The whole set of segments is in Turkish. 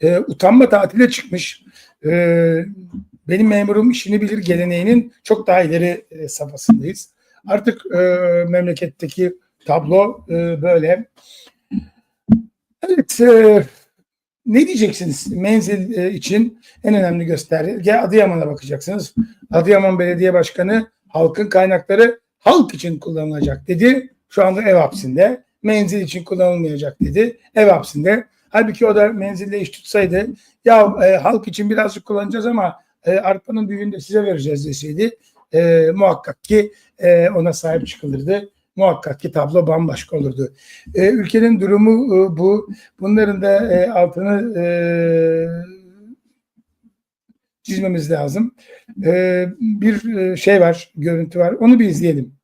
e, utanma tatile çıkmış. E, benim memurum işini bilir geleneğinin çok daha ileri e, safhasındayız. Artık e, memleketteki tablo e, böyle. Evet, e, ne diyeceksiniz menzil e, için en önemli gösterge Adıyaman'a bakacaksınız. Adıyaman Belediye Başkanı halkın kaynakları halk için kullanılacak dedi. Şu anda ev hapsinde. Menzil için kullanılmayacak dedi. Ev hapsinde. Halbuki o da menzille iş tutsaydı ya e, halk için birazcık kullanacağız ama e, arpanın büyüğünü de size vereceğiz deseydi e, muhakkak ki e, ona sahip çıkılırdı. Muhakkak ki tablo bambaşka olurdu. E, ülkenin durumu e, bu. Bunların da e, altını e, çizmemiz lazım. E, bir e, şey var, görüntü var. Onu bir izleyelim.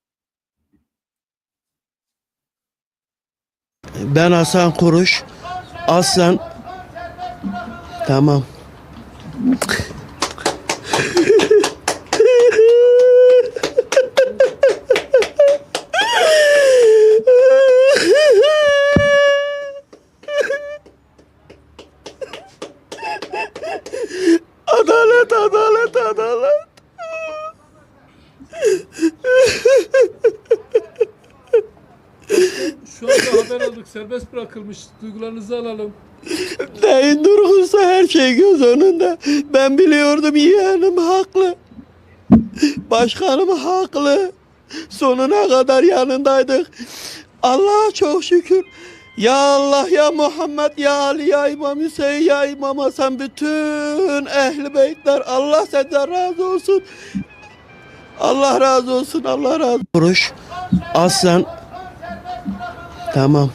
Ben Hasan Kuruş. Aslan. Tamam. Adalet, adalet, adalet. Şu anda haber aldık. Serbest bırakılmış. Duygularınızı alalım. Neyin durgunsa her şey göz önünde. Ben biliyordum yeğenim haklı. Başkanım haklı. Sonuna kadar yanındaydık. Allah'a çok şükür. Ya Allah ya Muhammed ya Ali ya İmam Hüseyin ya İmam Hasan bütün ehli beytler Allah senden razı olsun. Allah razı olsun Allah razı olsun. Kuruş Aslan Tamam.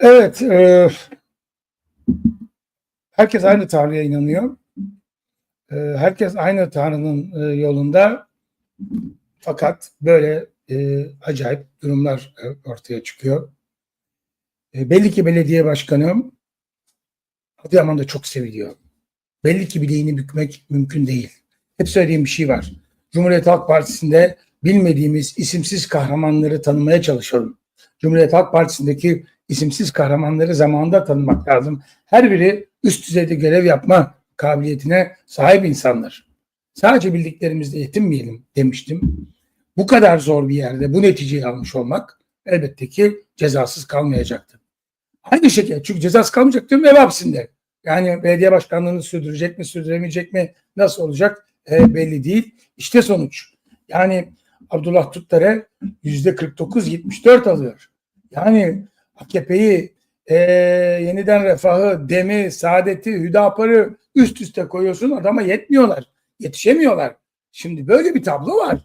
Evet, e, herkes aynı Tanrı'ya inanıyor. E, herkes aynı Tanrı'nın e, yolunda. Fakat böyle e, acayip durumlar e, ortaya çıkıyor. E, belli ki belediye başkanı Adıyaman'da çok seviliyor. Belli ki bileğini bükmek mümkün değil. Hep söylediğim bir şey var. Cumhuriyet Halk Partisi'nde bilmediğimiz isimsiz kahramanları tanımaya çalışıyorum. Cumhuriyet Halk Partisi'ndeki isimsiz kahramanları zamanında tanımak lazım. Her biri üst düzeyde görev yapma kabiliyetine sahip insanlar. Sadece bildiklerimizle yetinmeyelim demiştim. Bu kadar zor bir yerde bu neticeyi almış olmak elbette ki cezasız kalmayacaktı. Aynı şekilde çünkü cezasız kalmayacak diyorum ev hapsinde. Yani belediye başkanlığını sürdürecek mi sürdüremeyecek mi nasıl olacak e, belli değil. İşte sonuç. Yani Abdullah Tuttar'a yüzde 49-74 alıyor. Yani AKP'yi e, yeniden refahı, demi, saadeti, hüdaparı üst üste koyuyorsun adama yetmiyorlar. Yetişemiyorlar. Şimdi böyle bir tablo var.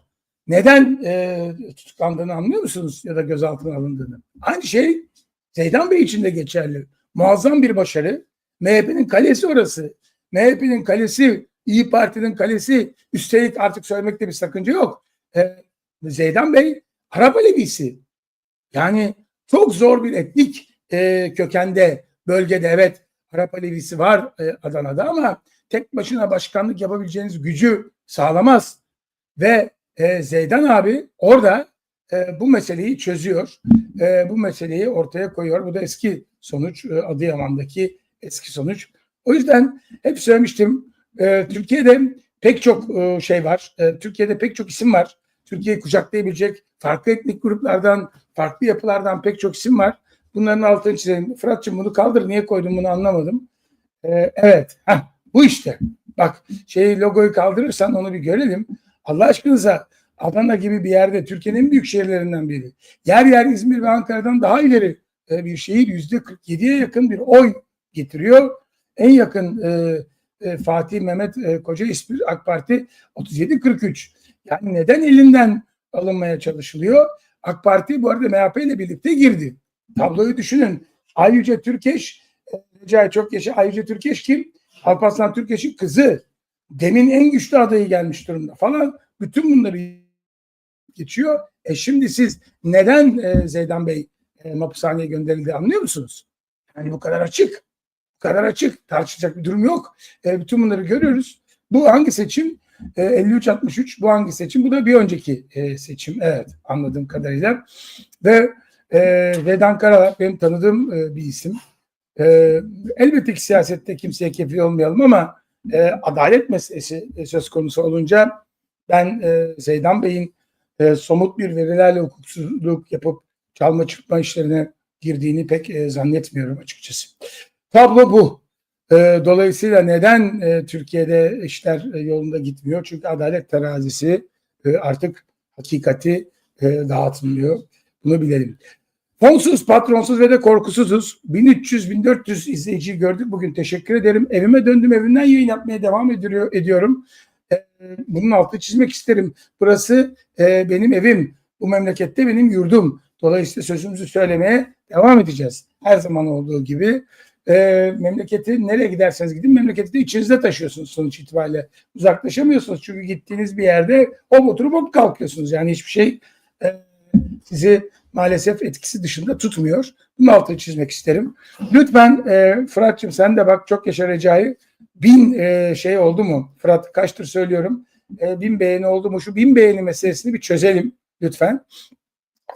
Neden e, tutuklandığını anlıyor musunuz ya da gözaltına alındığını? Aynı şey Zeydan Bey için de geçerli. Muazzam bir başarı. MHP'nin kalesi orası. MHP'nin kalesi, İyi Parti'nin kalesi. Üstelik artık söylemekte bir sakınca yok. E, Zeydan Bey Arap Alevisi. Yani çok zor bir etnik e, kökende bölgede evet Arap Alevisi var e, Adana'da ama tek başına başkanlık yapabileceğiniz gücü sağlamaz. Ve e, Zeydan abi orada e, bu meseleyi çözüyor. E, bu meseleyi ortaya koyuyor. Bu da eski sonuç e, Adıyaman'daki eski sonuç. O yüzden hep söylemiştim e, Türkiye'de pek çok e, şey var. E, Türkiye'de pek çok isim var. Türkiye'yi kucaklayabilecek farklı etnik gruplardan, farklı yapılardan pek çok isim var. Bunların altını çizelim. Fırat'cığım bunu kaldır. Niye koydun bunu anlamadım. Ee, evet. Heh, bu işte. Bak şey logoyu kaldırırsan onu bir görelim. Allah aşkınıza Adana gibi bir yerde Türkiye'nin en büyük şehirlerinden biri. Yer yer İzmir ve Ankara'dan daha ileri e, bir şehir yüzde 47'ye yakın bir oy getiriyor. En yakın e, e, Fatih Mehmet e, Koca İsmi AK Parti 37-43. Yani neden elinden alınmaya çalışılıyor? AK Parti bu arada MHP ile birlikte girdi. Tabloyu düşünün. Ayrıca Türkeş, e, Recai çok yaşa. Ayrıca Türkeş kim? Alparslan Türkeş'in kızı. Demin en güçlü adayı gelmiş durumda falan. Bütün bunları geçiyor. E şimdi siz neden Zeydan Bey e, gönderildi anlıyor musunuz? Yani bu kadar açık. Bu kadar açık. Tartışacak bir durum yok. E, bütün bunları görüyoruz. Bu hangi seçim? E, 53-63 bu hangi seçim? Bu da bir önceki e, seçim. Evet anladığım kadarıyla. Ve e, Vedan Karalar benim tanıdığım e, bir isim. E, elbette ki siyasette kimseye kefil olmayalım ama e, adalet meselesi e, söz konusu olunca ben e, Zeydan Bey'in e, somut bir verilerle hukuksuzluk yapıp çalma çıkma işlerine girdiğini pek e, zannetmiyorum açıkçası. Tablo bu. E, dolayısıyla neden e, Türkiye'de işler e, yolunda gitmiyor? Çünkü adalet terazisi e, artık hakikati dağıtmıyor. Bunu bilelim. Fonsuz, patronsuz ve de korkusuzuz. 1300-1400 izleyiciyi gördük bugün. Teşekkür ederim. Evime döndüm. Evimden yayın yapmaya devam ediyor, ediyorum. E, bunun altını çizmek isterim. Burası benim evim. Bu memlekette benim yurdum. Dolayısıyla sözümüzü söylemeye devam edeceğiz. Her zaman olduğu gibi. E, memleketi nereye giderseniz gidin memleketi de içinizde taşıyorsunuz sonuç itibariyle. Uzaklaşamıyorsunuz çünkü gittiğiniz bir yerde hop oturup hop kalkıyorsunuz. Yani hiçbir şey e, sizi maalesef etkisi dışında tutmuyor. Bunun altını çizmek isterim. Lütfen e, Fırat'cığım sen de bak çok yaşa Recai. Bin e, şey oldu mu? Fırat kaçtır söylüyorum. E, bin beğeni oldu mu? Şu bin beğeni meselesini bir çözelim lütfen.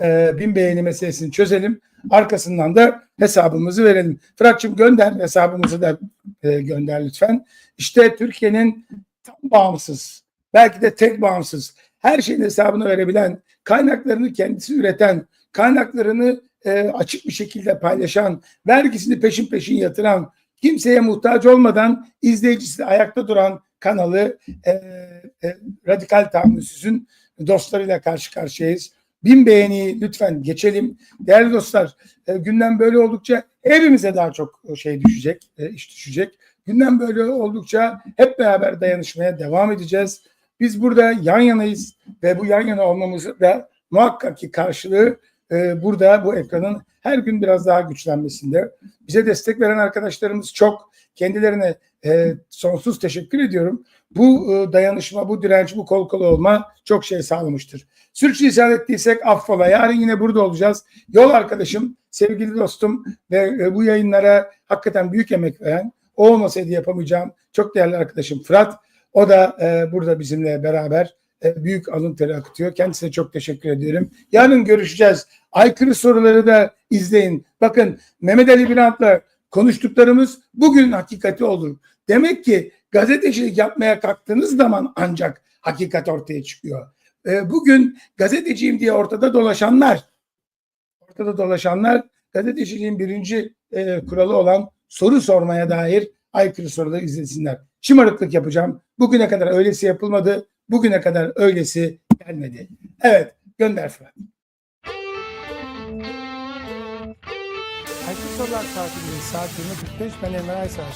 E, bin beğeni meselesini çözelim. Arkasından da hesabımızı verelim. Fırat'cığım gönder hesabımızı da e, gönder lütfen. İşte Türkiye'nin tam bağımsız, belki de tek bağımsız, her şeyin hesabını verebilen, kaynaklarını kendisi üreten, kaynaklarını e, açık bir şekilde paylaşan, vergisini peşin peşin yatıran, kimseye muhtaç olmadan izleyicisi ayakta duran kanalı e, e, Radikal Tahammülsüz'ün dostlarıyla karşı karşıyayız. Bin beğeni lütfen geçelim. Değerli dostlar e, gündem böyle oldukça hepimize daha çok şey düşecek, e, iş düşecek. Gündem böyle oldukça hep beraber dayanışmaya devam edeceğiz. Biz burada yan yanayız ve bu yan yana olmamızı da muhakkak ki karşılığı e, burada bu ekranın her gün biraz daha güçlenmesinde. Bize destek veren arkadaşlarımız çok. Kendilerine e, sonsuz teşekkür ediyorum. Bu e, dayanışma, bu direnç, bu kol kola olma çok şey sağlamıştır. Sürçülisan ettiysek affola. Yarın yine burada olacağız. Yol arkadaşım, sevgili dostum ve e, bu yayınlara hakikaten büyük emek veren, o olmasaydı yapamayacağım çok değerli arkadaşım Fırat. O da e, burada bizimle beraber büyük alın teri akıtıyor. Kendisine çok teşekkür ediyorum. Yarın görüşeceğiz. Aykırı soruları da izleyin. Bakın Mehmet Ali Birant'la konuştuklarımız bugün hakikati olur. Demek ki gazetecilik yapmaya kalktığınız zaman ancak hakikat ortaya çıkıyor. E, bugün gazeteciyim diye ortada dolaşanlar, ortada dolaşanlar gazeteciliğin birinci e, kuralı olan soru sormaya dair aykırı soruları izlesinler. Şımarıklık yapacağım. Bugüne kadar öylesi yapılmadı. Bugüne kadar öylesi gelmedi. Evet gönder Fırat. Aykırı Sorular Saati'nde saat 20.45 ben Emre Aysel.